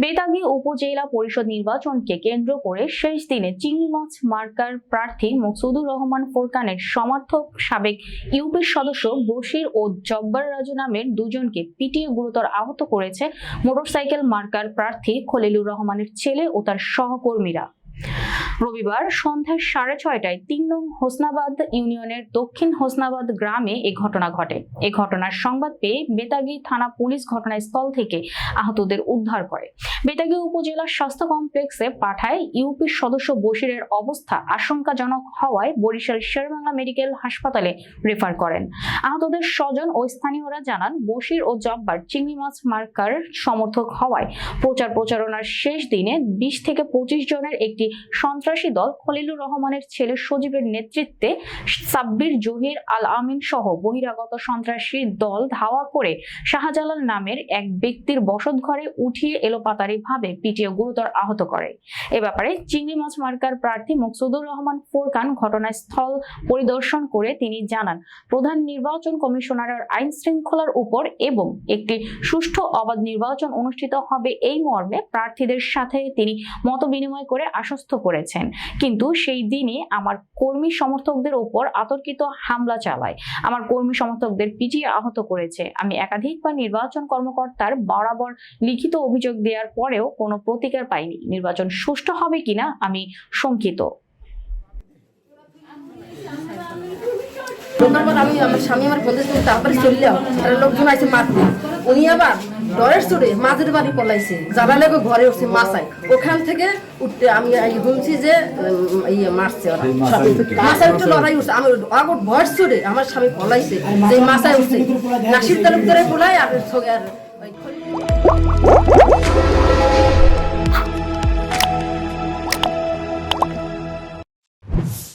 বেতাগী উপজেলা পরিষদ নির্বাচনকে কেন্দ্র করে শেষ দিনে চিংড়ি মাছ মার্কার প্রার্থী মকসুদুর রহমান ফোরকানের সমর্থক সাবেক ইউপির সদস্য বশির ও জব্বার রাজু নামের দুজনকে পিটিয়ে গুরুতর আহত করেছে মোটরসাইকেল মার্কার প্রার্থী খলিলুর রহমানের ছেলে ও তার সহকর্মীরা। রবিবার সন্ধ্যা সাড়ে ছয়টায় তিন নং হোসনাবাদ ইউনিয়নের দক্ষিণ হোসনাবাদ গ্রামে এই ঘটনা ঘটে। এই ঘটনার সংবাদ পেয়ে বেতাগী থানা পুলিশ ঘটনাস্থল থেকে আহতদের উদ্ধার করে। বেতাগী উপজেলা স্বাস্থ্য কমপ্লেক্সে পাঠায় ইউপির সদস্য বশিরের অবস্থা আশঙ্কাজনক হওয়ায় বরিশাল শেরবাংলা মেডিকেল হাসপাতালে রেফার করেন। আহতদের স্বজন ও স্থানীয়রা জানান, বশির ও জব্বার চিংড়ি মাছ মার্কার সমর্থক হওয়ায় প্রচার প্রচারণার শেষ দিনে বিশ থেকে পঁচিশ জনের একটি সন্ত্রাসী দল খলিলুর রহমানের ছেলে সজীবের নেতৃত্বে সাব্বির জহির আল আমিন সহ বহিরাগত সন্ত্রাসী দল ধাওয়া করে শাহজালাল নামের এক ব্যক্তির বসতঘরে উঠিয়ে এলোপাতারি ভাবে পিটিয়ে গুরুতর আহত করে। এ ব্যাপারে চিংড়ি মাছ মার্কার প্রার্থী মকসুদুর রহমান ফোরকান ঘটনাস্থল পরিদর্শন করে তিনি জানান, প্রধান নির্বাচন কমিশনারের আইন শৃঙ্খলার উপর এবং একটি সুষ্ঠু অবাধ নির্বাচন অনুষ্ঠিত হবে এই মর্মে প্রার্থীদের সাথে তিনি মত বিনিময় করে আশ্বস্ত করেছেন। কিন্তু সেই দিনই আমার কর্মী সমর্থকদের উপর আতর্কিত হামলা চালায়। আমার কর্মী সমর্থকদের পিটিয়ে আহত করেছে। আমি একাধিকবার নির্বাচন কর্মকর্তার বরাবর লিখিত অভিযোগ দেওয়ার পরেও কোনো প্রতিকার পাইনি। নির্বাচন সুষ্ঠু হবে কিনা আমি শঙ্কিত। আমি আমার স্বামী আমার বন্ধু তাড়াতাড়ি চললাম লোকজন আছে মারতে। উনি আবার ডরের চড়ে মাঝের বাড়ি পলাইছে। যারা লেগে ঘরে উঠছে মাসায় ওখান থেকে উঠতে আমি শুনছি যে ইয়ে মারছে ওরা। মাসায় উঠে লড়াই উঠছে। আমি আগর ভয়ের চড়ে আমার স্বামী পলাইছে। যে মাসায় উঠছে। নাসির তালুকদারে পলাই আর